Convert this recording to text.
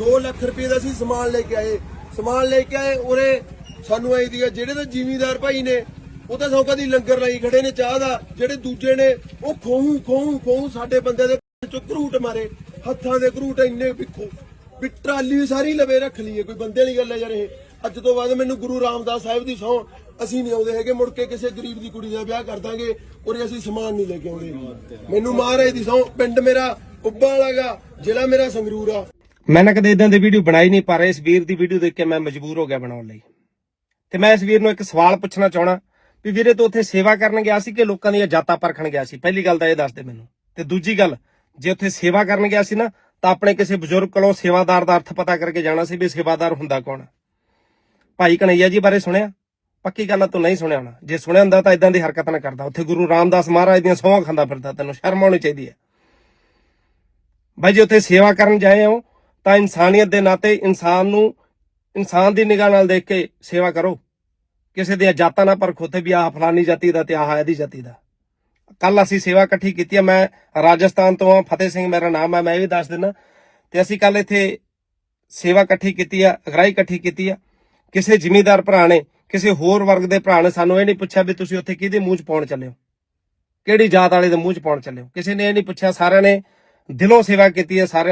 2 ਲੱਖ ਰੁਪਏ ਦਾ ਅਸੀਂ ਸਮਾਨ ਲੈ ਕੇ ਆਏ। ਸਮਾਨ ਲੈ ਕੇ ਆਏ, ਉਰੇ ਸਾਨੂੰ ਆਈ ਦੀ ਜਿਹੜੇ ਤਾਂ ਜ਼ਿਮੀਂਦਾਰ ਭਾਈ ਨੇ, ਉਹ ਤਾਂ ਸੌਕਾ ਦੀ ਲੰਗਰ ਲਾਈ ਖੜੇ ਨੇ, ਚਾਹ ਦਾ, ਜਿਹੜੇ ਦੂਜੇ ਨੇ, ਉਹ ਖੋਹੂ ਖੋਹੂ ਖੋਹੂ ਸਾਡੇ ਬੰਦੇ ਦੇ ਚੋਂ ਘਰੂਟ ਮਾਰੇ, ਹੱਥਾਂ ਦੇ ਘਰੂਟ ਇੰਨੇ ਵਿਖੋ। ਵੀ ਟਰਾਲੀ ਸਾਰੀ ਲਵੇ ਰੱਖ ਲਈਏ ਕੋਈ ਬੰਦੇ ਵਾਲੀ ਗੱਲ ਹੈ ਯਾਰ ਇਹ। ਅੱਜ ਤੋਂ ਬਾਅਦ ਮੈਨੂੰ ਗੁਰੂ ਰਾਮਦਾਸ ਸਾਹਿਬ ਦੀ ਸਹੁੰ, ਅਸੀਂ ਨਹੀਂ ਆਉਂਦੇ ਹੈਗੇ, ਮੁੜ ਕੇ ਕਿਸੇ ਗਰੀਬ ਦੀ ਕੁੜੀ ਦਾ ਵਿਆਹ ਕਰ ਦਾਂਗੇ ਔਰ ਅਸੀਂ ਸਮਾਨ ਨਹੀਂ ਲੈ ਕੇ ਆਉਂਦੇ। ਮੈਨੂੰ ਮਹਾਰਾਜ ਦੀ ਸਹੁੰ, ਪਿੰਡ ਮੇਰਾ ਉੱਬਾ ਵਾਲਾਗਾ ਜ਼ਿਲ੍ਹਾ ਮੇਰਾ ਸੰਗਰੂਰ ਆ। ਮੈਂ ਨਾ ਕਦੇ ਇਦਾਂ ਦੀ ਵੀਡੀਓ ਬਣਾਈ ਨਹੀਂ, ਪਰ ਇਸ ਵੀਰ ਦੀ ਵੀਡੀਓ ਦੇਖ ਕੇ ਮੈਂ ਮਜਬੂਰ ਹੋ ਗਿਆ ਬਣਾਉਣ ਲਈ। ਤੇ ਮੈਂ ਇਸ ਵੀਰ ਨੂੰ ਇੱਕ ਸਵਾਲ ਪੁੱਛਣਾ ਚਾਹਣਾ ਵੀ ਵੀਰੇ ਤੂੰ ਉੱਥੇ ਸੇਵਾ ਕਰਨ ਗਿਆ ਸੀ ਕਿ ਲੋਕਾਂ ਦੀਆਂ ਜਾਤਾਂ ਪਰਖਣ ਗਿਆ ਸੀ? ਪਹਿਲੀ ਗੱਲ ਤਾਂ ਇਹ ਦੱਸ ਦੇ ਮੈਨੂੰ। ਤੇ ਦੂਜੀ ਗੱਲ, ਜੇ ਉੱਥੇ ਸੇਵਾ ਕਰਨ ਗਿਆ ਸੀ ਨਾ, ਤਾਂ ਆਪਣੇ ਕਿਸੇ ਬਜ਼ੁਰਗ ਕੋਲੋਂ ਸੇਵਾਦਾਰ ਦਾ ਅਰਥ ਪਤਾ ਕਰਕੇ ਜਾਣਾ ਸੀ ਵੀ ਸੇਵਾਦਾਰ ਹੁੰਦਾ ਕੌਣ। ਭਾਈ ਕਨਈਆ ਜੀ ਬਾਰੇ ਸੁਣਿਆ? ਪੱਕੀ ਗੱਲ ਆ, ਤੂੰ ਨਹੀਂ ਸੁਣਿਆ ਹੋਣਾ। ਜੇ ਸੁਣਿਆ ਹੁੰਦਾ ਤਾਂ ਇਦਾਂ ਦੀ ਹਰਕਤ ਨਾ ਕਰਦਾ। ਉੱਥੇ ਗੁਰੂ ਰਾਮਦਾਸ ਮਹਾਰਾਜ ਦੀਆਂ ਸਹੁੰਆਂ ਖਾਂਦਾ ਫਿਰਦਾ ਤੈਨੂੰ, ਸ਼ਰਮ ਆਉਣੀ ਚਾਹੀਦੀ ਹੈ। ਬਾਈ ਜੇ, ਉੱਥੇ ਸੇਵਾ ਕਰਨ ਜਾਏ ਹੋ ਤਾਂ ਇਨਸਾਨੀਅਤ ਦੇ ਨਾਤੇ ਇਨਸਾਨ ਨੂੰ, ਇਨਸਾਨ ਦੀ ਨਿਗਾਹ ਨਾਲ ਦੇਖ ਕੇ ਸੇਵਾ ਕਰੋ। ਕਿਸੇ ਦੀਆਂ ਜਾਤਾਂ ਨਾ ਪਰਖੋ ਤੇ ਵੀ ਆਹ ਫਲਾਨੀ ਜਾਤੀ ਦਾ ਤੇ ਆਹ ਇਹਦੀ ਜਾਤੀ ਦਾ। ਕੱਲ ਅਸੀਂ ਸੇਵਾ ਇਕੱਠੀ ਕੀਤੀ ਹੈ ਮੈਂ ਰਾਜਸਥਾਨ ਤੋਂ ਹਾਂ, ਫਤਿਹ ਸਿੰਘ ਮੇਰਾ ਨਾਮ ਹੈ ਮੈਂ ਇਹ ਵੀ ਦੱਸ ਦਿੰਦਾ। ਤੇ ਅਸੀਂ ਕੱਲ ਇੱਥੇ ਸੇਵਾ ਇਕੱਠੀ ਕੀਤੀ ਆ, ਅਗਰਾਈ ਇਕੱਠੀ ਕੀਤੀ ਆ। ਕਿਸੇ ਜ਼ਿਮੀਂਦਾਰ ਭਰਾ ਨੇ, ਕਿਸੇ ਹੋਰ ਵਰਗ ਦੇ ਭਰਾ ਨੇ ਸਾਨੂੰ ਇਹ ਨਹੀਂ ਪੁੱਛਿਆ ਵੀ ਤੁਸੀਂ ਉੱਥੇ ਕਿਹਦੇ ਮੂੰਹ 'ਚ ਪਾਉਣ ਚੱਲੇ ਹੋ? ਕਿਹੜੀ ਜਾਤ ਵਾਲੇ ਦੇ ਮੂੰਹ 'ਚ ਪਾਉਣ ਚੱਲੇ ਹੋ? ਕਿਸੇ ਨੇ ਇਹ ਨਹੀਂ ਪੁੱਛਿਆ, ਸਾਰਿਆਂ ਨੇ ਦਿਲੋਂ ਸੇਵਾ ਕੀਤੀ ਹੈ ਸਾਰਿਆਂ